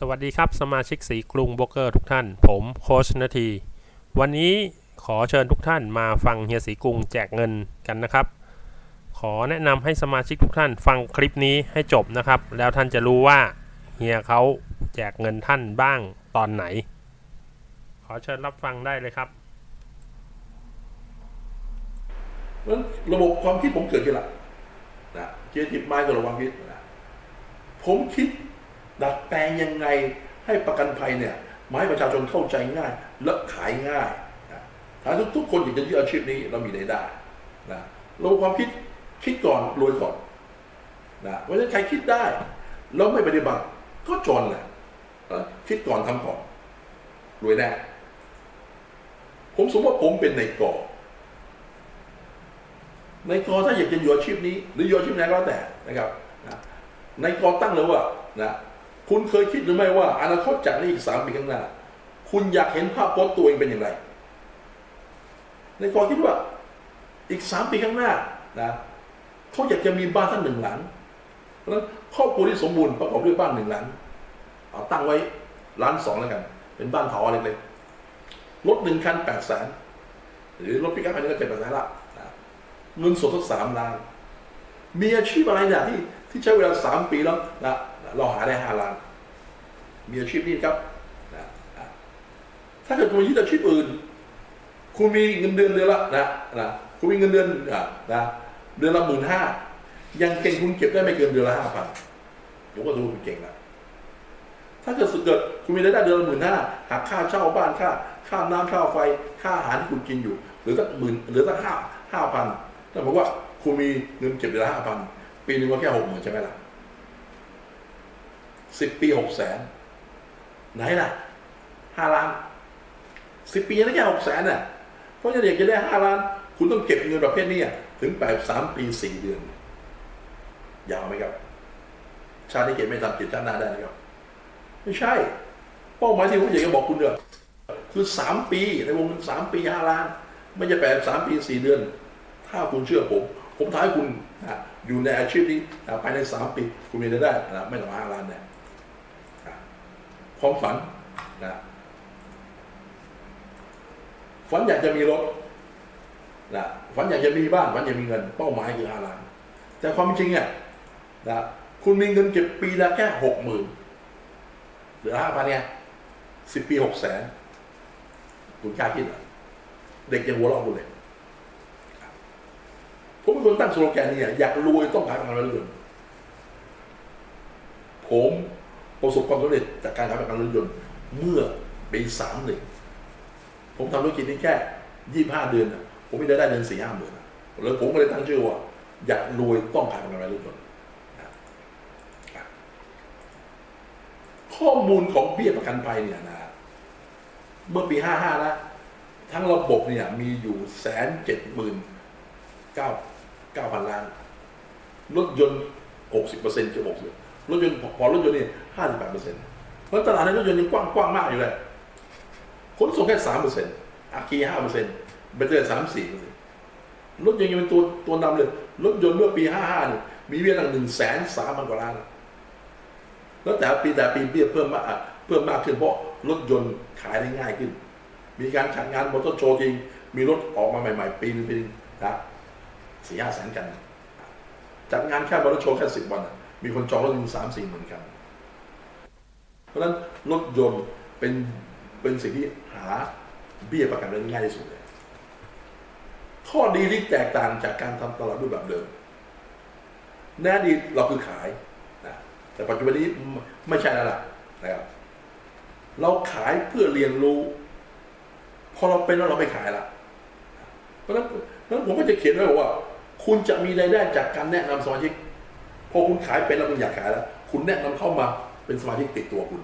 สวัสดีครับสมาชิกสีกรุงโบรกเกอร์ทุกท่าน ผมโคชนาที วันนี้ขอเชิญทุกท่านมาฟังเฮียสีกรุงแจกเงินกันนะครับ ขอแนะนำให้สมาชิกทุกท่านฟังคลิปนี้ให้จบนะครับ แล้วท่านจะรู้ว่าเฮียเขาแจกเงินท่านบ้างตอนไหน ขอเชิญรับฟังได้เลยครับเพราะฉะนั้นระบบความคิดผมเกิดขึ้นละนะเจจิตไม้กับระบบความคิดนะผมคิด ดัดแปลงยังไงให้ประกันภัยเนี่ยมาให้ประชาชนเข้าใจง่ายและขายง่ายนะถ้าทุกทุกคนอยากจะยึดอาชีพนี้เรามีรายได้นะเระบบความคิดคิดก่อนรวยก่อนนะเพราะฉะนั้นใครคิดได้ แล้วไม่ปฏิบัติก็จนแหละนะคิดก่อนทำก่อนรวยแน่ผมสมมติว่าผมเป็นในกอในกอถ้าอยากจะอยู่อาชีพนี้ หรืออยู่อาชีพไหนก็แล้วแต่นะครับนะในกอตั้งเลยว่านะ คุณเคยคิดหรือไม่ว่าอนาคตจากนี้อีกสามปีข้างหน้า คุณอยากเห็นภาพพจน์ตัวเองเป็นอย่างไร ในกอคิดว่า อีกสามปีข้างหน้านะเขาอยากจะมีบ้านสักหนึ่งหลังเพราะฉะนั้นครอบครัวที่สมบูรณ์ประกอบด้วยบ้านหนึ่งหลังเอาตั้งไว้ล้านสองแล้วกัน เป็นบ้านเถาเล็กๆรถหนึ่งคันแปดแสนหรือรถปิกอัพคันนี้ก็เจ็ดแปดแสนละนะเงินสดสักสามล้าน มีอาชีพอะไรเนี่ยที่ที่ใช้เวลาสามปีแล้วนะเราหาได้ห้าล้าน มีอาชีพนี้ครับ ถ้าเกิดคุณยึดอาชีพอื่น คุณมีเงินเดือนเดือนละนะนะคุณมีเงินเดือนอะนะเดือนละหมื่นห้ายังเก่งคุณเก็บได้ไม่เกินเดือนละห้าพันผมก็ดูคุณเก่งนะถ้าเกิดสุดเกิดคุณมีรายได้เดือนละหมื่นห้าหักค่าเช่าบ้านค่า ค่าน้ำค่าไฟ ค่าอาหารที่คุณกินอยู่หรือสักหมื่นหรือสักห้าห้าพันถ้าบอกว่าคุณมีเงินเก็บเดือนละห้าพันปีหนึงก็แค่หกหมื่นใช่ไหมล่ะสิบปีหกแสน ไหนล่ะห้าล้านสิบปีนั่นแค่หกแสนน่ะ เพราะฉะนั้นอยากจะได้ห้าล้าน คุณต้องเก็บเงินประเภทนี้ถึงแปดสามปีสี่เดือน ยาวไหมครับ ชาตินี้เก็บไม่ทันเก็บชาติหน้าได้นะครับ ไม่ใช่ เป้าหมายที่ผมอยากจะบอกคุณเนี่ยคือสามปีในวงเงินสามปีห้าล้าน ไม่ใช่แปดสามปีสี่เดือน ถ้าคุณเชื่อผม ผมท้ายคุณอยู่ในอาชีพนี้ภายในสามปี คุณมีรายได้ไม่ต่ำกว่าห้าล้านแน่นะ ความฝันนะฝันอยากจะมีรถนะฝันอยากจะมีบ้านฝันอยากมีเงิน เป้าหมายคือห้าล้าน แต่ความจริงอะนะคุณมีเงินเก็บปีละแค่หกหมื่นหลือห้าพันเนี่ยสิบปีหกแสนคุณกล้าคิดเหรอเด็กยังหัวเราะคุณเลยผมเป็นคนตั้งสโลแกนนี้อยากรวยต้องขายประกันรถยนต์ผม ประสบความสำเร็จจากการขายประกันรถยนต์เมื่อปีสามหนึ่งผมทำธุรกิจนี้แค่ยี่ห้าเดือนผมไม่ได้ได้เดือนสี่ห้าหมื่นแล้วผมก็เลยตั้งชื่อว่า อยากรวยต้องขายประกันรถยนต์ข้อมูลของเบี้ยประกันภัยเนี่ยนะเมื่อปีห้าห้านะทั้งระบบเนี่ยมีอยู่แสนเจ็ดหมื่นเก้าเก้าพันล้านรถยนต์หกสิบเปอร์เซ็นต์จะหกสิบ รถยนต์พอรถยนต์นี่ห้าสิบแปดเปอร์เซ็นต์เพราะตลาดในรถยนต์ยังกว้างกว้างมากอยู่เลยขนส่งแค่สามเปอร์เซ็นต์อาคีห้าเปอร์เซ็นต์เบตเตอร์สามสี่เปอร์เซ็นต์รถยนต์ยังเป็นตัวตัวนำเลย รถยนต์เมื่อปีห้าห้าเนี่ยมีเบี้ยตั้งหนึ่งแสนสามพันกว่าล้านแล้วแต่ปีแต่ปีเบี้ยเพิ่มมากเพิ่มมากขึ้นเพราะรถยนต์ขายได้ง่ายขึ้น มีการจัดงานมอเตอร์โชว์จริง มีรถออกมาใหม่ๆ ปีนึงปีนึงนะสี่ห้าแสนกัน จัดงานแค่บอลโชว์แค่สิบวันอะ มีคนจองรถถึงสามสี่หมื่นกัน เพราะฉะนั้นรถยนต์เป็นเป็นสิ่งที่หาเบี้ยประกันได้ง่ายที่สุดเลยข้อดีที่แตกต่างจากการทำตลาดรูปแบบเดิมแน่ดีเราคือขายนะแต่ปัจจุบันนี้ไม่ใช่แล้วล่ะนะครับเราขายเพื่อเรียนรู้ พอเราเป็นแล้วเราไม่ขายละเพราะฉะนั้นผมก็จะเขียนไว้บอกว่า คุณจะมีรายได้จากการแนะนำสมาชิก อคุณขายเป็นแล้วคุณอยากขายแล้ว คุณแนะนำเข้ามาเป็นสมาชิกติดตัวคุณ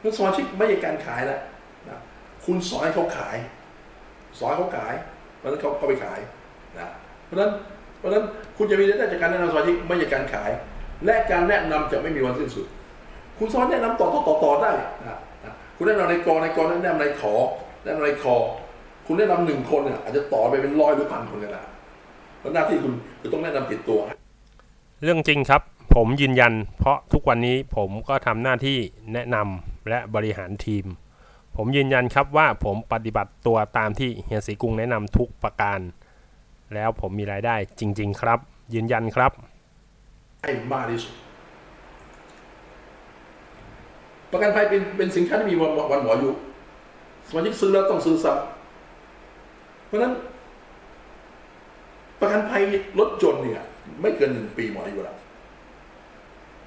แล้วสมาชิกไม่ใช่การขายแล้วนะคุณสอนให้เขาขาย สอนเขาขายเพราะนั้นเขาเขาไปขายนะเพราะนั้นเพราะนั้นคุณจะมีรายได้จากการแนะนำสมาชิกไม่ใช่การขาย และการแนะนำจะไม่มีวันสิ้นสุด คุณสอนแนะนำต่อต่อต่อต่อได้นะนะคุณแนะนำในกอในกอแนะนำในขอแนะนำในคอคุณแนะนำหนึ่งคนเนี่ยอาจจะต่อไปเป็นร้อยหรือพันคนก็ได้เพราะหน้าที่คุณคือต้องแนะนำติดตัว เรื่องจริงครับ ผมยืนยัน เพราะทุกวันนี้ผมก็ทำหน้าที่แนะนำและบริหารทีม ผมยืนยันครับว่าผมปฏิบัติตัวตามที่เฮียศรีกรุงแนะนำทุกประการ แล้วผมมีรายได้จริง ๆ ครับ ยืนยันครับให้มากที่สุดประกันภัยเป็นเป็นสินค้าที่มีวันวันหมดอายุสมาชิกซื้อแล้วต้องซื้อซ้ำเพราะฉะนั้น ประกันภัยรถยนต์เนี่ย ไม่เกินหนึ่งปีหมดอายุแล้ว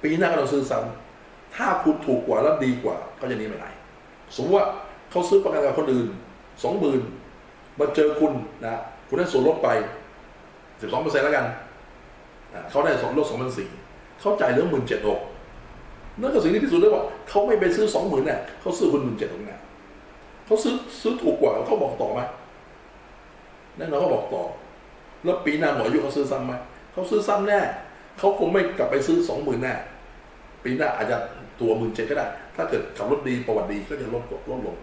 ปีหน้าก็ต้องซื้อซ้ำถ้าคุณถูกกว่าแล้วดีกว่าเขาจะนี้ไปไหนสมมติว่าเขาซื้อประกันกับคนอื่นสองหมื่นมาเจอคุณนะคุณได้ส่วนลดไปสิบสองเปอร์เซ็นต์แล้วกันเขาได้สองลดสองพันสี่เขาจ่ายเหลือหมื่นเจ็ดหกนั่นก็สิ่งที่พิสูจน์ได้ว่าเขาไม่ไปซื้อสองหมื่นเนี่ยเขาซื้อคุณหมื่นเจ็ดหกเนี่ยเขาซื้อซื้อถูกกว่าเขาบอกต่อไหมแน่นอนเขาบอกต่อ แล้วปีหน้าหมออายุเขาซื้อซ้ำไหม เขาซื้อซ้ำแน่เขาคงไม่กลับไปซื้อสองหมื่นแน่ปีหน้าอาจจะตัวหมื่นเจ็ดก็ได้ ถ้าเกิดขับรถดีประวัติดีก็จะลดลดลง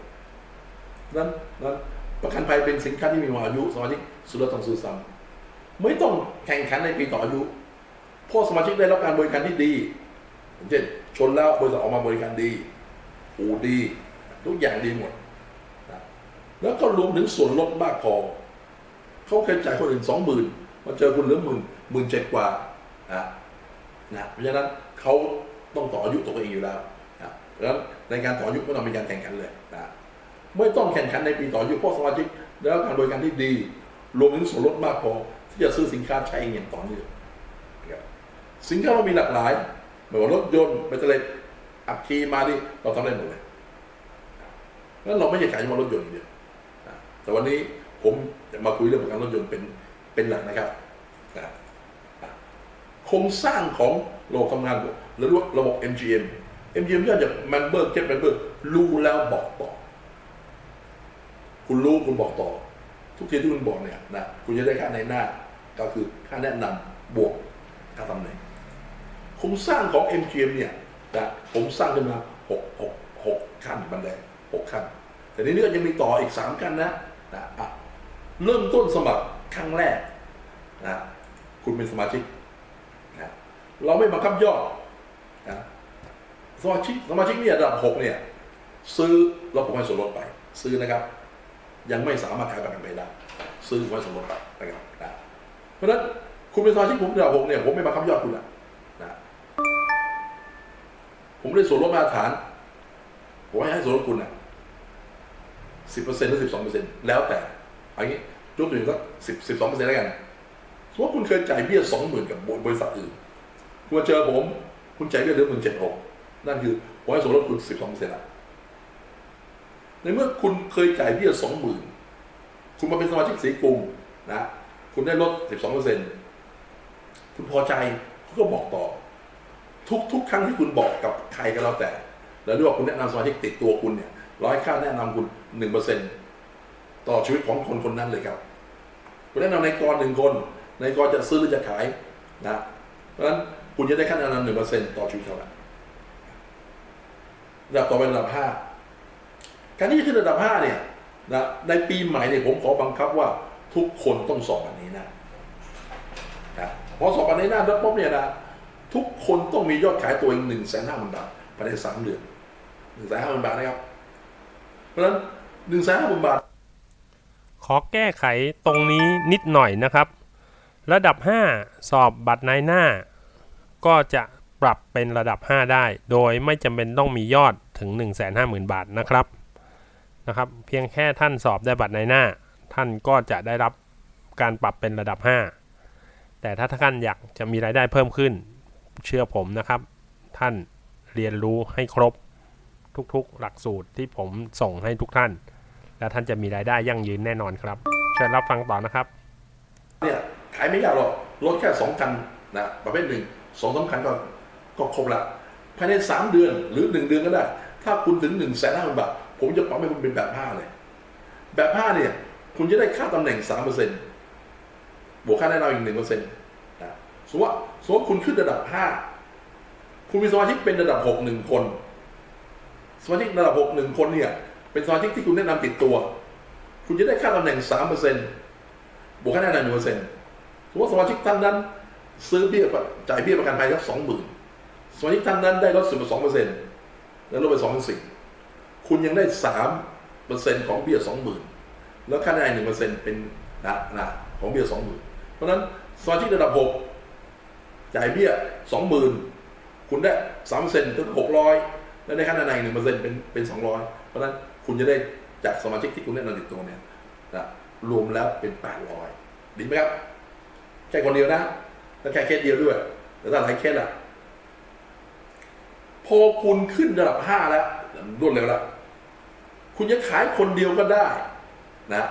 นั้นนั้นประกันภัยเป็นสินค้าที่มีอายุสมาชิกซื้อแล้วต้องซื้อซ้ำไม่ต้องแข่งขันในปีต่ออายุเพราะสมาชิกได้รับการบริการที่ดีเช่นชนแล้วบริษัทออกมาบริการดีอูดี ทุกอย่างดีหมดแล้วก็รวมถึงส่วนลดมากพอเขาเคยจ่ายคนอื่นสองหมื่น มาเจอคุณเหลือหมื่นหมื่นเจ็ดกว่านะนะเพราะฉะนั้นเขาต้องต่ออายุตัวเองอยู่แล้วนะแล้วในการต่ออายุไม่ต้องมีการแข่งขันเลยนะไม่ต้องแข่งขันในปีต่ออายุเพราะสมาชิกได้รับการบริการที่ดี รวมถึงส่วนลดมากพอที่จะซื้อสินค้าใช้เองอย่างต่อเนื่องสินค้าเรามีหลากหลายไม่ว่ารถยนต์แบตเตอรี่อัคคีมาดิเราทำได้หมดเลยแล้วเราไม่ใช่ขายเฉพาะรถยนต์อย่างเดียวแต่วันนี้ผมจะมาคุยเรื่องประกันรถยนต์เป็น เป็นหลักนะครับนะโครงสร้างของระบบทำงานหรือระบบ MGM MGM ย่อจาก Member Get Member รู้แล้วบอกต่อ คุณรู้คุณบอกต่อ ทุกทีที่คุณบอกเนี่ยนะคุณจะได้ค่าในหน้าก็คือค่าแนะนำบวกค่าตำแหน่งโครงสร้างของ MGM เนี่ยนะผมสร้างขึ้นมาหกหกหกขั้นบันไดหกขั้นแต่ในนี้ก็ยังมีต่ออีกสามขั้นนะนะะเริ่มต้นสมัคร ครั้งแรกนะคุณเป็นสมาชิกนะเราไม่บังคับยอดนะสมาชิกสมาชิกเนี่ยระดับหกเนี่ย ซื้อเราผมให้ส่วนลดไป ซื้อนะครับ ยังไม่สามารถขายประกันภัยได้ซื้อไว้สมมติไปนะครับนะเพราะฉะนั้นคุณเป็นสมาชิกผมระดับหกเนี่ยผมไม่บังคับยอดคุณนะนะผมได้ส่วนลดมาตรฐานผมให้ส่วนลดคุณนะสิบเปอร์เซ็นต์หรือสิบสองเปอร์เซ็นต์แล้วแต่อันนี้ ยกตัวอย่างสักสิบสิบสองเปอร์เซ็นต์แล้วกันสมมติว่าคุณเคยจ่ายเบี้ยสองหมื่นกับบริษัทอื่นคุณมาเจอผม คุณจ่ายเบี้ยเหลือหมื่นเจ็ดหกนั่นคือผมให้ส่วนลดคุณสิบสองเปอร์เซ็นต์ละในเมื่อคุณเคยจ่ายเบี้ยสองหมื่นคุณมาเป็นสมาชิกสีกรุงนะคุณได้ลดสิบสองเปอร์เซ็นต์คุณพอใจคุณก็บอกต่อ ทุกทุกครั้งที่คุณบอกกับใครก็แล้วแต่ แล้วเรียกว่าคุณแนะนำสมาชิกติดตัวคุณเนี่ยร้อยค่าแนะนำคุณหนึ่งเปอร์เซ็นต่อชีวิตของคนคนนั้นเลยครับ คุณแนะนำในกรหนึ่งคนในกรจะซื้อหรือจะขายนะ เพราะฉะนั้นคุณจะได้ค่าแนะนำหนึ่งเปอร์เซ็นต์ต่อชีวิตเขาละระดับต่อไประดับห้าการที่จะขึ้นระดับ5เนี่ยนะในปีใหม่เนี่ยผมขอบังคับว่าทุกคนต้องสอบอันนี้นะนะพอสอบอันนี้นะแล้วปุ๊บเนี่ยนะทุกคนต้องมียอดขายตัวเองหนึ่งแสนห้าหมื่นบาทภายในสามเดือนหนึ่งแสนห้าหมื่นบาทนะครับ เพราะฉะนั้นหนึ่งแสนห้าหมื่นบาท ขอแก้ไขตรงนี้นิดหน่อยนะครับ ระดับ 5 สอบบัตรนายหน้า ก็จะปรับเป็นระดับ 5 ได้ โดยไม่จำเป็นต้องมียอดถึง 150,000 บาทนะครับนะครับ เพียงแค่ท่านสอบได้บัตรนายหน้า ท่านก็จะได้รับการปรับเป็นระดับ 5 แต่ถ้าท่านอยากจะมีรายได้เพิ่มขึ้น เชื่อผมนะครับ ท่านเรียนรู้ให้ครบทุกๆ หลักสูตรที่ผมส่งให้ทุกท่าน แล้วท่านจะมีรายได้ยั่งยืนแน่นอนครับ เชิญรับฟังต่อนะครับ เนี่ยขายไม่ยากหรอกรถแค่สองคันนะประเภทหนึ่งสองสามคันก็ก็ครบละภายในสามเดือนหรือหนึ่งเดือนก็ได้ ถ้าคุณถึงหนึ่งแสนห้าหมื่นบาทผมจะปรับให้คุณเป็นแบบห้าเลย แบบห้าเนี่ย คุณจะได้ค่าตำแหน่งสามเปอร์เซ็นต์บวกค่าแนะนำอีกหนึ่งเปอร์เซ็นต์นะสมมติว่าสมมติคุณขึ้นระดับห้าคุณมีสมาชิกเป็นระดับหกหนึ่งคน สมาชิกระดับหกหนึ่งคนเนี่ย เป็นสมาชิกที่คุณแนะนำติดตัว คุณจะได้ค่าตำแหน่งสามเปอร์เซ็นต์บวกค่าแนะนำหนึ่งเปอร์เซ็นต์สมมติสมาชิกท่านนั้น ซื้อเบี้ยจ่ายเบี้ยประกันภัยสักสองหมื่นสมาชิกท่านนั้นได้ลดสิบสองเปอร์เซ็นต์แล้วลดไปสองสี่คุณยังได้สามเปอร์เซ็นต์ของเบี้ยสองหมื่นแล้วค่าแรงหนึ่งเปอร์เซ็นต์เป็นนะนะของเบี้ยสองหมื่นเพราะนั้นสมาชิกระดับหกจ่ายเบี้ยสองหมื่นคุณได้สามเปอร์เซ็นต์ถึงหกร้อยแล้วได้ค่าแรงหนึ่งเปอร์เซ็นต์เป็นเป็นสองร้อยเพราะนั้น คุณจะได้จากสมาชิกที่คุณได้นำติดตัวเนี่ยนะรวมแล้วเป็นแปดร้อยดีไหมครับ แค่คนเดียวนะแล้วแค่เคสเดียวด้วยแต่ถ้าหลายเคสอะพอคุณขึ้นระดับห้าแล้วรวดเร็วแล้ว คุณจะขายคนเดียวก็ได้นะ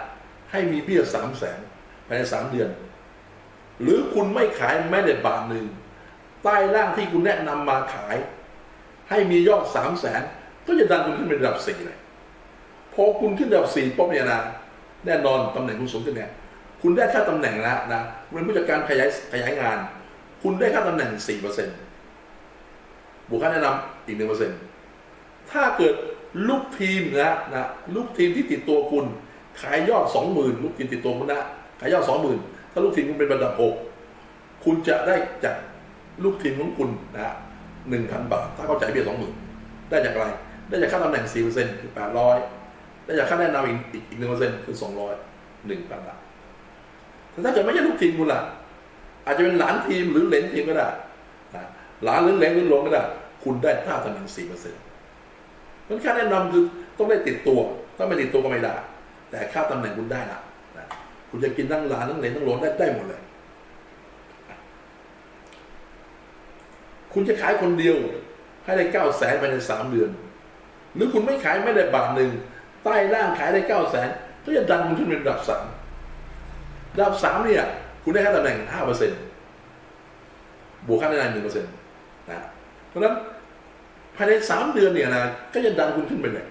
ให้มีเบี้ยสามแสนภายในสามเดือน หรือคุณไม่ขายแม้แต่บาทหนึ่งใต้ร่างที่คุณแนะนำมาขาย ให้มียอดสามแสนก็จะดันคุณขึ้นเป็นระดับสี่เลย พอคุณขึ้นระดับสี่ปุ๊บเนี่ยนะแน่นอนตำแหน่งคุณสูงขึ้นเนี่ยคุณได้ค่าตำแหน่งแล้วนะคุณเป็นผู้จัดการขยายขยายงาน คุณได้ค่าตำแหน่งสี่เปอร์เซ็นต์บวกค่าแนะนำอีกหนึ่งเปอร์เซ็นต์ถ้าเกิดลูกทีมนะนะลูกทีมที่ติดตัวคุณขายยอดสองหมื่นลูกทีมติดตัวคุณนะขายยอดสองหมื่นถ้าลูกทีมคุณเป็นระดับหกคุณจะได้จากลูกทีมของคุณนะหนึ่งพันบาท ถ้าเขาจ่ายเบี้ยสองหมื่นได้จากอะไร ได้จากค่าตำแหน่งสี่เปอร์เซ็นต์คือแปดร้อย ได้จากค่าแนะนำอีกอีกหนึ่งเปอร์เซ็นต์คือสองร้อยหนึ่งพันบาทแต่ถ้าเกิดไม่ใช่ลูกทีมคุณล่ะ อาจจะเป็นหลานทีมหรือเหลนทีมก็ได้นะหลานหรือเหลนหรือหลงก็ได้ คุณได้ค่าตำแหน่งสี่เปอร์เซ็นต์มันค่าแนะนำคือต้องได้ติดตัวถ้าไม่ติดตัวก็ไม่ได้ แต่ค่าตำแหน่งคุณได้ละนะคุณจะกินทั้งหลานทั้งเหลนทั้งหลงได้ได้หมดเลย คุณจะขายคนเดียวให้ได้เก้าแสนภายในสามเดือน หรือคุณไม่ขายไม่ได้บาทหนึ่ง ใต้ล่างขายได้เก้าแสนก็จะดันคุณขึ้นเป็นระดับสามระดับสามเนี่ย คุณได้ค่าตำแหน่งห้าเปอร์เซ็นต์บวกค่าแรงหนึ่งเปอร์เซ็นต์นะเพราะฉะนั้นภายในสามเดือนเนี่ยนะก็จะดันคุณขึ้นไปเลย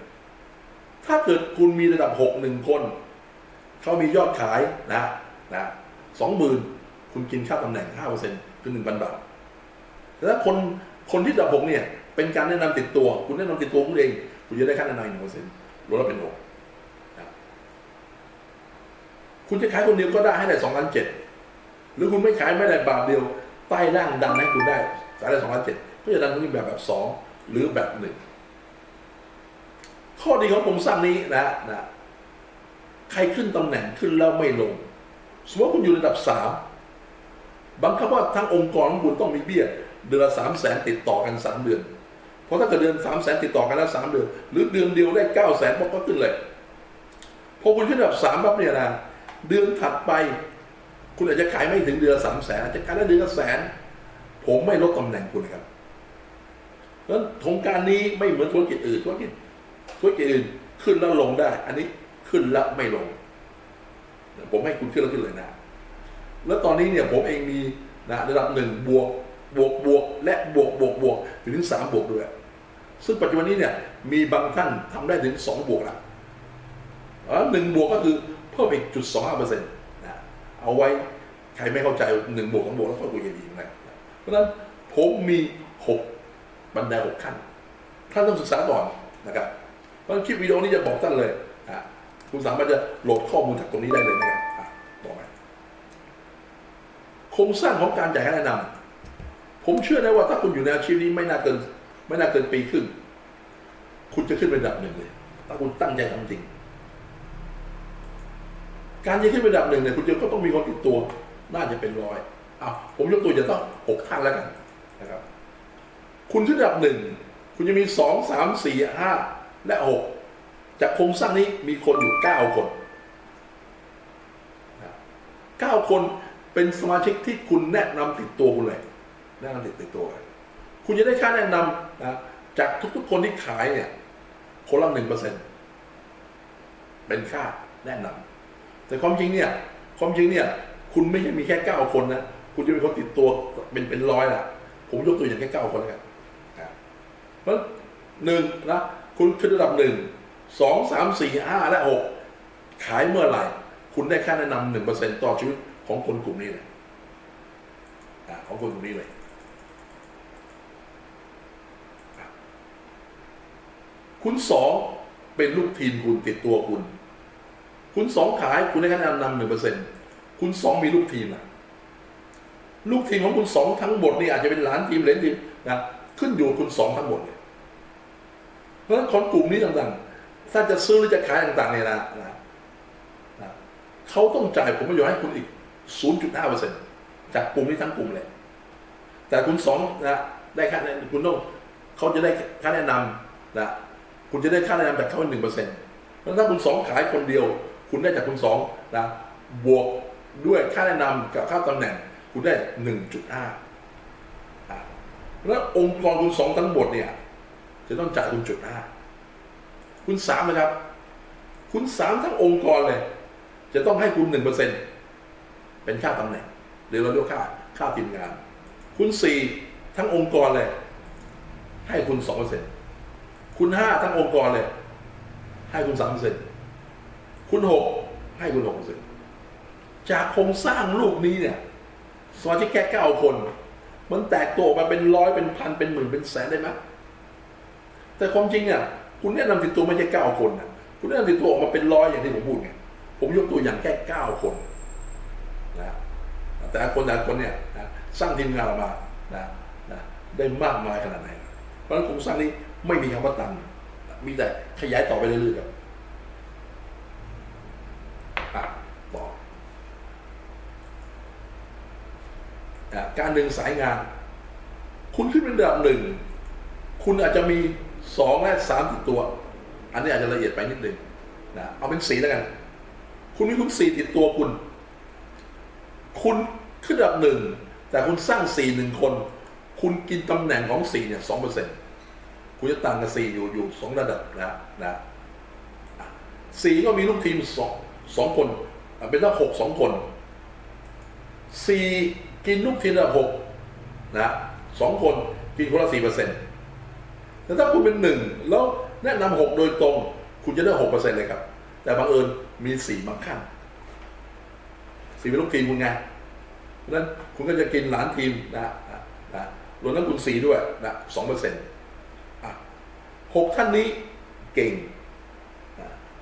ถ้าเกิดคุณมีระดับหกหนึ่งคน เขามียอดขายนะนะสองหมื่นคุณกินค่าตำแหน่งห้าเปอร์เซ็นต์คือหนึ่งพันบาทแต่ถ้าคนคนที่ระดับหกเนี่ย เป็นการแนะนำติดตัว คุณแนะนำติดตัวคุณเอง คุณจะได้ค่าแรงหนึ่งเปอร์เซ็นต์ ลดแล้วเป็นหกคุณจะขายคนเดียวก็ได้ให้ได้สองล้านเจ็ดหรือคุณไม่ขายไม่ได้บาทเดียวใต้ร่างดันให้คุณได้ขายได้สองล้านเจ็ดก็จะดันคุณแบบแบบสองหรือแบบหนึ่งข้อดีของโครงสร้างนี้นะนะใครขึ้นตำแหน่งขึ้นแล้วไม่ลง สมมติคุณอยู่ระดับสามบังคับว่าทั้งองค์กรของคุณต้องมีเบี้ย เดือนละสามแสนติดต่อกันสามเดือน เพราะถ้าเกิดเดือนสามแสนติดต่อกันแล้วสามเดือนหรือเดือนเดียวได้เก้าแสนพอก็ขึ้นเลยพอคุณขึ้นระดับสามปั๊บเนี่ยนะเดือนถัดไป คุณอาจจะขายไม่ถึงเดือนสามแสนอาจจะขายได้เดือนละแสน ผมไม่ลดตำแหน่งคุณนะครับเพราะโครงการนี้ไม่เหมือนธุรกิจอื่นธุรกิจธุรกิจอื่นขึ้นแล้วลงได้ อันนี้ขึ้นแล้วไม่ลง ผมให้คุณขึ้นแล้วขึ้นเลยนะ แล้วตอนนี้เนี่ยผมเองมีนะระดับหนึ่งบวกบวกบวกและบวกบวกบวกถึงสามบวกด้วย ซึ่งปัจจุบันนี้เนี่ยมีบางท่านทำได้ถึงสองบวกล้วหนึ่งบวกก็คือเพิ่มอีกจุดสองห้าเปอร์เซ็นต์นะเอาไว้ใครไม่เข้าใจหนึ่งบวกสองบวกแล้วก็คุยกันดีนะเพราะฉะนั้นผมมีหกบันไดหกขั้นท่านต้องศึกษาก่อนนะครับเพราะคลิปวิดีโอนี้จะบอกท่านเลยนะคุณสามารถจะโหลดข้อมูลจากตรงนี้ได้เลยนะครับต่อไปโครงสร้างของการจ่ายค่าแนะนำผมเชื่อได้ว่าถ้าคุณอยู่ในอาชีพนี้ไม่น่าเกิน ไม่น่าเกินปีครึ่งคุณจะขึ้นเป็นดับหนึ่งเลย ถ้าคุณตั้งใจทำจริง การจะขึ้นเป็นดับหนึ่งเนี่ยคุณจะก็ต้องมีคนติดตัว น่าจะเป็นร้อยอะผมยกตัวอย่างต้องหกท่านแล้วกันนะครับ คุณขึ้นดับหนึ่งคุณจะมีสองสามสี่ห้าและหกจากโครงสร้างนี้มีคนอยู่เก้าคนเก้าคนเป็นสมาชิกที่คุณแนะนำติดตัวคุณเลยแนะนำติดติดตัวเลย คุณจะได้ค่าแนะนำนะจากทุกๆคนที่ขายเนี่ยคนละหนึ่งเปอร์เซ็นเป็นค่าแนะนำแต่ความจริงเนี่ย ความจริงเนี่ย คุณไม่ใช่มีแค่เก้าคนนะคุณจะมีคนติดตัวเป็นเป็นร้อยล่ะ ผมยกตัวอย่างแค่เก้าคนแล้วกันะเพราะหนึ่งนะคุณขึ้นระดับหนึ่งสองสามสี่ห้าและหกขายเมื่อไหร่ คุณได้ค่าแนะนำหนึ่งเปอร์เซ็นต่อชีวิตของคนกลุ่มนี้เลยของคนกลุ่มนี้เลย คุณสองเป็นลูกทีมคุณติดตัวคุณ คุณสองขายคุณได้คะแนนนำหนึ่งเปอร์เซ็นต์คุณสองมีลูกทีมนะลูกทีมของคุณสองทั้งหมดนี่อาจจะเป็นหลานทีมเหลนทีมนะขึ้นอยู่คุณสองทั้งหมดเลยเพราะฉะนั้นคนกลุ่มนี้ต่างๆ ถ้าจะซื้อหรือจะขายต่างๆเนี่ยนะนะนะเขาต้องจ่ายผลประโยชน์ให้คุณอีก 0.5%จากกลุ่มนี้ทั้งกลุ่มเลย แต่คุณสองนะได้ค่าแนะคุณต้องเขาจะได้ค่าแนะนำนะ คุณจะได้ค่าแนะนำจากเขาหนึ่งเปอร์เซ็นต์เพราะฉะนั้นถ้าคุณสองขายคนเดียว คุณได้จากคุณสองนะบวกด้วยค่าแนะนำกับค่าตำแหน่ง คุณได้หนึ่งจุดห้าแล้วองค์กรคุณสองทั้งหมดเนี่ย จะต้องจ่ายคุณจุดห้าคุณสามนะครับ คุณสามทั้งองค์กรเลย จะต้องให้คุณหนึ่งเปอร์เซ็นต์เป็นค่าตำแหน่งหรือเราเรียกว่าค่าค่าทีมงาน คุณสี่ทั้งองค์กรเลย ให้คุณสองเปอร์เซ็นต์ คุณห้าทั้งองค์กรเลย ให้คุณสามเปอร์เซ็นต์คุณหกให้คุณหกเปอร์เซ็นต์จากโครงสร้างลูกนี้เนี่ยสมาชิกแค่เก้าคน มันแตกตัวออกมาเป็นร้อยเป็นพันเป็นหมื่นเป็นแสนได้ไหมแต่ความจริงเนี่ยคุณแนะนำติดตัวไม่ใช่เก้าคนนะคุณแนะนำติดตัวออกมาเป็นร้อยอย่างที่ผมพูดไงผมยกตัวอย่างแค่เก้าคนนะแต่คนแต่คนเนี่ยนะสร้างทีมงานออกมานะนะได้มากมายขนาดไหน เพราะฉะนั้นโครงสร้างนี้ ไม่มีคำว่าตัน มีแต่ขยายต่อไปเรื่อยๆครับอะต่อการดึงสายงาน คุณขึ้นเป็นระดับหนึ่ง คุณอาจจะมีสองและสามติดตัว อันนี้อาจจะละเอียดไปนิดนึงนะเอาเป็นสีแล้วกัน คุณมีคุณสี่ติดตัวคุณ คุณขึ้นระดับหนึ่งแต่คุณสร้างสี่หนึ่งคน คุณกินตำแหน่งของสี่เนี่ยสองเปอร์เซ็นต์ คุณจะต่างกับสี่อยู่อยู่สองระดับนะนะสี่ก็มีลูกทีมสองสองคนเป็นทั้งหกสองคนสี่กินลูกทีมระดับหกนะสองคนกินคนละสี่เปอร์เซ็นต์แต่ถ้าคุณเป็นหนึ่งแล้วแนะนำหกโดยตรง คุณจะได้หกเปอร์เซ็นต์เลยครับ แต่บังเอิญมีสี่บางขั้นสี่เป็นลูกทีมคุณไงเพราะนั้นคุณก็จะกินหลานทีมนะนะนะรวมทั้งคุณสีด้วยนะสองเปอร์เซ็นต์ หกท่านนี้เก่ง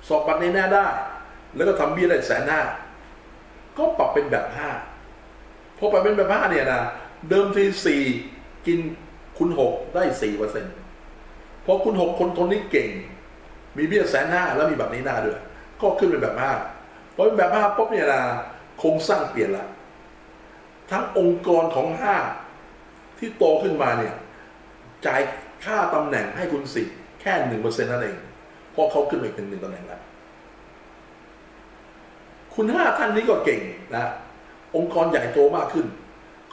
สอบบัตรในหน้าได้ แล้วก็ทำเบี้ยได้แสนห้าก็ปรับเป็นแบบห้าพอปรับเป็นแบบห้าเนี่ยนะเดิมทีสี่กินคุณหกได้สี่เปอร์เซ็นต์พอคุณหกคนคนนี้เก่ง มีเบี้ยแสนห้าแล้วมีแบบนี้หน้าด้วย ก็ขึ้นเป็นแบบห้าพอเป็นแบบห้าปุ๊บเนี่ยนะโครงสร้างเปลี่ยนละทั้งองค์กรของห้าที่โตขึ้นมาเนี่ยจ่าย ค่าตำแหน่งให้คุณสิแค่หนึ่งเปอร์เซ็นต์นั่นเอง เพราะเขาขึ้นไปเป็นหนึ่งตำแหน่งแล้ว คุณห้าท่านนี้ก็เก่งนะ องค์กรใหญ่โตมากขึ้น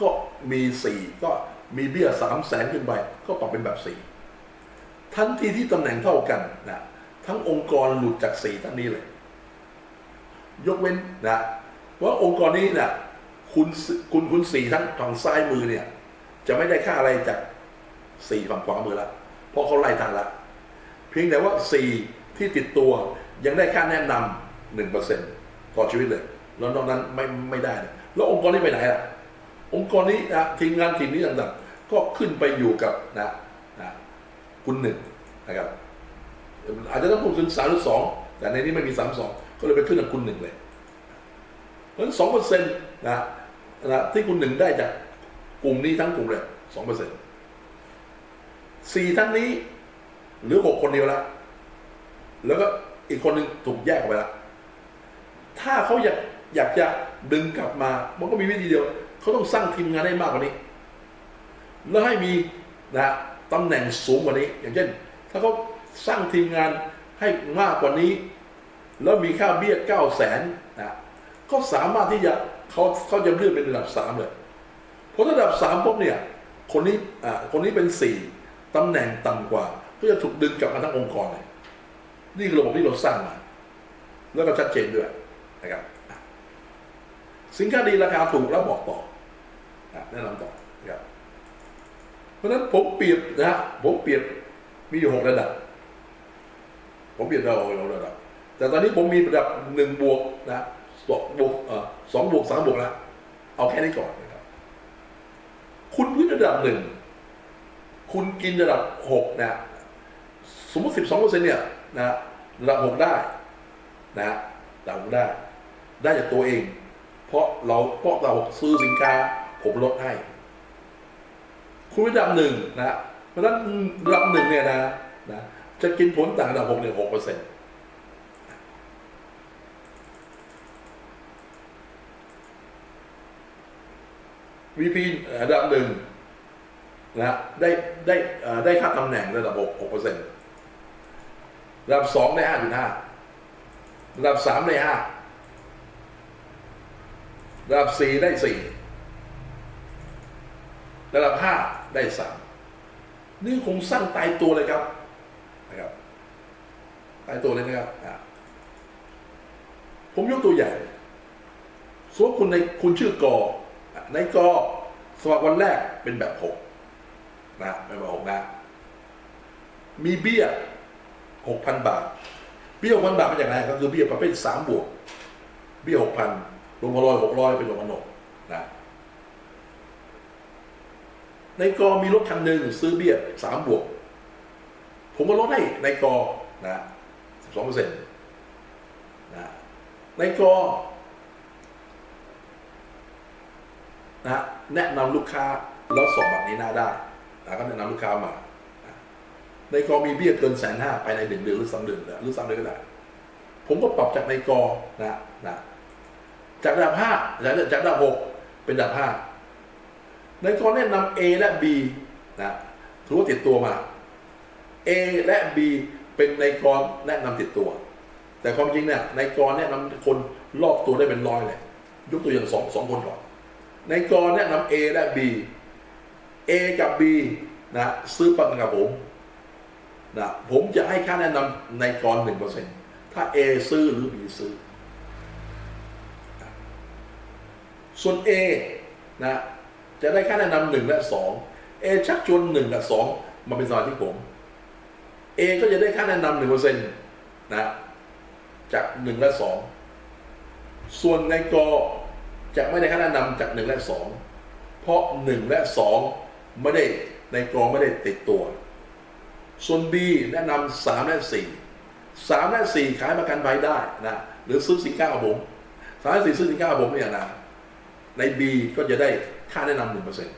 ก็มีสี่ก็มีเบี้ยสามแสนขึ้นไป ก็ปรับเป็นแบบสี่ทันทีที่ตำแหน่งเท่ากันนะทั้งองค์กรหลุดจากสี่ท่านนี้เลย ยกเว้นนะว่าองค์กรนี้นะคุณคุณคุณสี่ทั้งฝั่งซ้ายมือเนี่ย จะไม่ได้ค่าอะไรจาก สี่ฝั่งขวามือละเพราะเขาไล่ทันละเพียงแต่ว่าสี่ที่ติดตัวยังได้ค่าแนะนำหนึ่งเปอร์เซ็นต์ต่อชีวิตเลย แล้วนอกนั้นไม่ไม่ได้เลยแล้วองค์กรนี้ไปไหนล่ะ องค์กรนี้นะทีมงานทีมนี้ต่างๆ ก็ขึ้นไปอยู่กับนะนะคุณหนึ่งนะครับอาจจะต้องพูดถึงสามหรือสองแต่ในนี้ไม่มีสามสองก็เลยไปขึ้นกับคุณหนึ่งเลยเพราะสองเปอร์เซ็นต์นะนะที่คุณหนึ่งได้จากกลุ่มนี้ทั้งกลุ่มเลยสองเปอร์เซ็นต์ สี่ท่านนี้หลือหกคนเดียวล้วแล้วก็อีกคนหนึ่งถูกแยกออกไปล้วถ้าเขาอยากอยากจะดึงกลับมา มันก็มีวิธีเดียว เขาต้องสร้างทีมงานให้มากกว่านี้ แล้วให้มีนะตำแหน่งสูงกว่านี้ อย่างเช่น ถ้าเขาสร้างทีมงานให้มากกว่านี้ แล้วมีค่าเบี้ยเก้าแสนนะก็สามารถที่จะเขาเขาจะเลื่อนเป็นระดับสามเลยเพราะระดับสามปุ๊บเนี่ย คนนี้อ่าคนนี้เป็นสี่ ตำแหน่งต่ำกว่า ก็จะถูกดึงกลับมาทั้งองค์กรเลยนี่คือระบบที่เราสร้างมาแล้วก็ชัดเจนด้วยนะครับสินค้าดีราคาถูกแล้วบอกต่อแนะนำต่อนะครับเพราะฉะนั้นผมเปรียบนะฮะผมเปรียบมีอยู่หกระดับ ผมเปรียบเราหกระดับ แต่ตอนนี้ผมมีระดับหนึ่งบวกนะสองบวกเออสองบวกสามบวกแล้วเอาแค่นี้ก่อนนะครับ คุณพื้นระดับหนึ่ง คุณกินระดับหกนะสมมติสิบสองเปอร์เซ็นเนี่ยนะระดับหกได้นะระดับหกได้ ได้จากตัวเอง เพราะเราเพราะเราซื้อสินค้าผมลดให้ คุณระดับหนึ่งนะเพราะฉะนั้นระดับหนึ่งเนี่ยนะนะจะกินผลต่างระดับหกเนี่ยหกเปอร์เซ็นต์วีพีระดับหนึ่ง นะได้ได้ได้ค่าตำแหน่งระดับหกเปอร์เซ็นต์ระดับสองได้ห้าจุดห้าระดับสามได้ห้าระดับสี่ได้สี่ระดับห้าได้สามนี่คงสร้างตายตัวเลยครับนะครับตายตัวเลยนะครับผมยกตัวอย่างสมมติคุณในคุณชื่อกอในกอสมัครวันแรกเป็นแบบหก นะเป็นแบบหกนะ มีเบี้ยหกพันบาท เบี้ยหกพันบาทมาจากไหนก็คือเบี้ยประเภทสามบวก เบี้ยหกพันรวมร้อยหกร้อยเป็นรวมพันหกนะในกอมีรถคันหนึ่งซื้อเบี้ยสามบวก ผมก็ลดให้ในกอนะสิบสองเปอร์เซ็นต์นะในกอนะแนะนำลูกค้าแล้วสอบบัตรนี้หน้าได้ นะก็แนะนำลูกค้ามา ในกอมีเบี้ยเกินแสนห้าภายในหนึ่งเดือนหรือสองเดือนหรือสามเดือนก็ได้ ผมก็ปรับจากในกอนะนะจากระดับห้าจากจากระดับหกเป็นระดับห้าในกรแนะนำ A และ B นะถือว่าติดตัวมา A และ B เป็นในกรแนะนำติดตัว แต่ความจริงเนี่ยในกรแนะนำคนรอบตัวได้เป็นร้อยเลยยกตัวอย่างสองสองคนก่อนในกรแนะนำ A และ B A กับ B นะซื้อปันกับผมนะผมจะให้ค่าแนะนำในกรหนึ่งเปอร์เซ็นถ้า A ซื้อหรือ B ซื้อ ส่วน A นะจะได้ค่าแนะนำหนึ่งและสองเอชักชวนหนึ่งกับสองมาเป็นสมาชิกผมเอก็จะได้ค่าแนะนำหนึ่งเปอร์เซ็นต์นะจากหนึ่งและสองส่วนในกอจะไม่ได้ค่าแนะนำจากหนึ่งและสองเพราะหนึ่งและสอง ไม่ได้ในกอไม่ได้ติดตัว ส่วน B แนะนำสามและสี่สามและสี่ขายประกันภัยได้นะหรือซื้อสินค้ากับผมสามและสี่ซื้อสินค้ากับผมเนี่ยนะใน B ก็จะได้ค่าแนะนำหนึ่งเปอร์เซ็นต์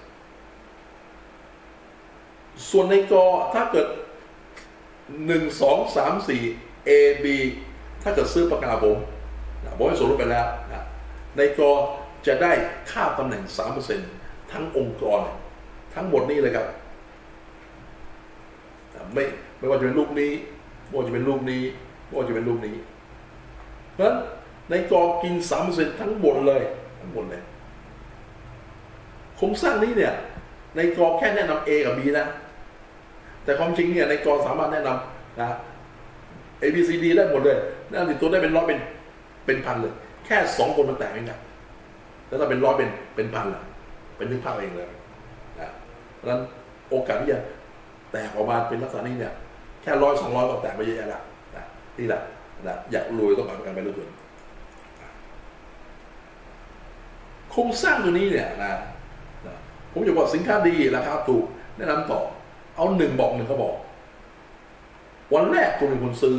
ส่วนในกอถ้าเกิดหนึ่งสองสามสี่ A B ถ้าเกิดซื้อประกันผมนะผมให้ส่วนลดไปแล้วนะในกอจะได้ค่าตำแหน่งสามเปอร์เซ็นต์ทั้งองค์กร ทั้งหมดนี้เลยครับ ไม่ไม่ว่าจะเป็นลูกนี้ไม่ว่าจะเป็นลูกนี้ไม่ว่าจะเป็นลูกนี้ เพราะฉะนั้นในกอกินสามเปอร์เซ็นต์ทั้งหมดเลย ทั้งหมดเลยโครงสร้างนี้เนี่ย ในกอแค่แนะนำ A กับ B นะ แต่ความจริงเนี่ยในกอสามารถแนะนำนะ A B C D ได้หมดเลยแนะนำติดตัวได้เป็นร้อยเป็นเป็นพันเลย แค่สองคนมันแตกเองนะแล้วถ้าเป็นร้อยเป็นเป็นพันล่ะเป็นนึกภาพเองเลย นั้นโอกาสที่จะแตกออกมาเป็นลักษณะนี้เนี่ยแค่ร้อยสองร้อยก็แตกไปเยอะแยะละนะนี่แหละนะอยากรวยต้องการกันไปรถยนโครงสร้างตัวนี้เนี่ยนะนะผมจะบอกสินค้าดีราคาถูกแนะนำต่อ เอาหนึ่งบอกหนึ่งก็บอก วันแรกคุณเป็นคนซื้อ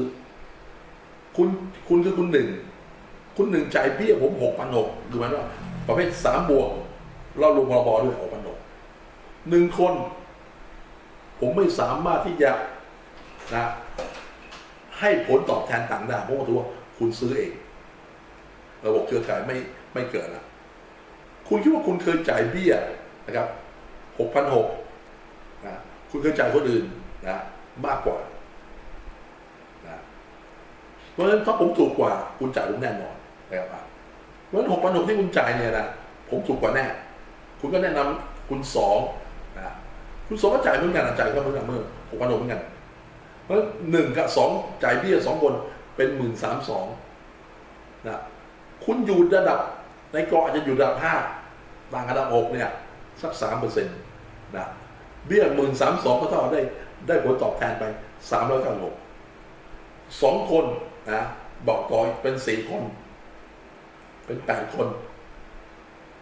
คุณคุณคือคุณหนึ่งคุณหนึ่งจ่ายเบี้ยผมหกพันหกคือหมายว่าประเภทสามบวกเรารวมพรบด้วยหกพันหก หนึ่งคน ผมไม่สามารถที่จะนะให้ผลตอบแทนต่างได้เพราะว่าถือว่าคุณซื้อเอง ระบบเครือข่ายไม่ไม่เกิดละคุณคิดว่าคุณเคยจ่ายเบี้ยนะครับหกพันหกนะคุณเคยจ่ายคนอื่นนะมากกว่านะเพราะฉะนั้นถ้าผมถูกกว่า คุณจ่ายผมแน่นอนนะครับเพราะฉะนั้นหกพันหกที่คุณจ่ายเนี่ยนะผมถูกกว่าแน่ คุณก็แนะนำคุณสอง คุณสองก็จ่ายเหมือนกันจ่ายก็เหมือนกันเมื่อหกพันหกเหมือนกันเพราะหนึ่งกับสองจ่ายเบี้ยสองคนเป็นหมื่นสามสองนะคุณอยู่ระดับในกออาจจะอยู่ระดับห้าต่างระดับหกเนี่ยสักสามเปอร์เซ็นต์นะเบี้ยหมื่นสามสองก็เท่าได้ได้ผลตอบแทนไปสามร้อยเก้าหกสองคนนะบอกต่อเป็นสี่คน เป็นแปดคน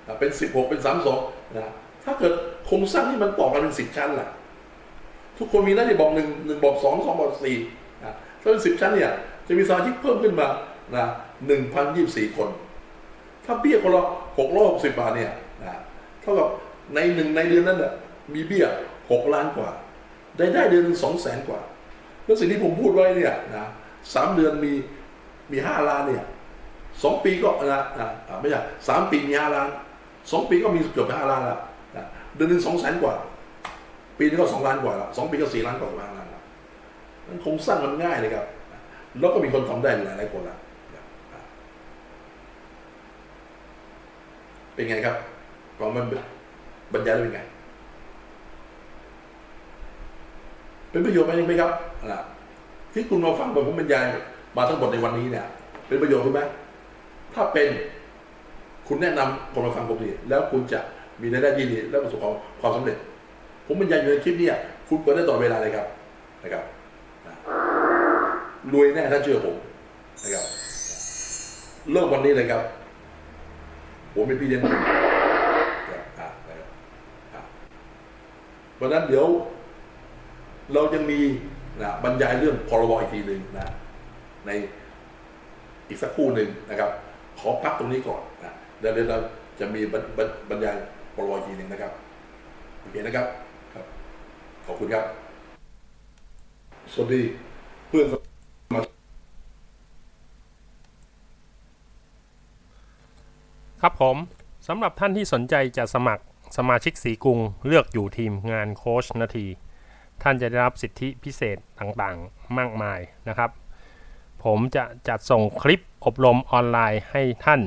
นะเป็นสิบหกเป็นสามสองนะ ถ้าเกิดโครงสร้างที่มันต่อกันเป็นสิบชั้นล่ะ ทุกคนมีหน้าที่บอกหนึ่งหนึ่งบอกสองสองบอกสี่นะถ้าเป็นสิบชั้นเนี่ย จะมีสมาชิกเพิ่มขึ้นมานะหนึ่งพันยี่สิบสี่คน ถ้าเบี้ยคนละหกร้อยหกสิบบาทเนี่ยนะเท่ากับในหนึ่งในเดือนนั้นน่ะมีเบี้ยหกล้านกว่า ได้ได้เดือนหนึ่งสองแสนกว่าแล้วสิ่งที่ผมพูดไว้เนี่ยนะสามเดือนมีมีห้าล้านเนี่ยสองปีก็นะนะไม่ใช่สามปีมีห้าล้านสองปีก็มีเกือบห้าล้านละนะ เดือนหนึ่งสองแสนกว่า ปีนึงก็สองล้านกว่าละสองปีก็สี่ล้านกว่าห้าล้านละมันคงสร้างมันง่ายเลยครับ แล้วก็มีคนทำได้หลายหลายคนละเป็นไงครับฟังมันบรรยายได้เป็นไง เป็นประโยชน์ไหมไหมครับนะที่คุณมาฟังผมบรรยายมาทั้งหมดในวันนี้เนี่ย เป็นประโยชน์ถูกไหมถ้าเป็นคุณแนะนำคนมาฟังผมดีแล้วคุณจะ มีรายได้ที่ดีและประสบความความสำเร็จ ผมบรรยายอยู่ในคลิปเนี้คุณเปิดได้ตลอดเวลาเลยครับนะครับรวยแน่ถ้าเชื่อผมนะครับเริ่มวันนี้เลยครับ ผมเป็นพี่เลี้ยงคุณนะครับอะนะครับอะเพราะนั้นเดี๋ยว เรายังมีนะบรรยายเรื่องพรบอีกทีหนึ่งนะในอีกสักครู่หนึ่งนะครับ ขอพักตรงนี้ก่อนนะเดี๋ยวเราจะมีบรรบรรบรรยาย พรบอีกทีหนึ่งนะครับโอเคนะครับครับ ขอบคุณครับ สวัสดีเพื่อนมาครับผมสำหรับท่านที่สนใจจะสมัครสมาชิกสีกรุงเลือกอยู่ทีมงานโค้ชนาที ท่านจะได้รับสิทธิพิเศษต่างๆ มากมายนะครับ ผมจะจัดส่งคลิปอบรมออนไลน์ให้ท่าน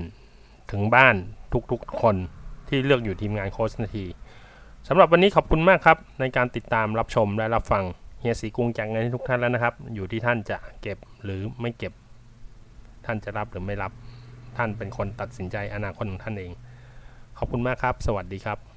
ถึงบ้านทุกๆคน ที่เลือกอยู่ทีมงานโค้ชนาทีสำหรับวันนี้ขอบคุณมากครับ ในการติดตามรับชมและรับฟังเฮียสีกุงจากเงินทุกท่านแล้วนะครับ อยู่ที่ท่านจะเก็บหรือไม่เก็บ ท่านจะรับหรือไม่รับ ท่านเป็นคนตัดสินใจอนาคตของท่านเอง ขอบคุณมากครับ สวัสดีครับ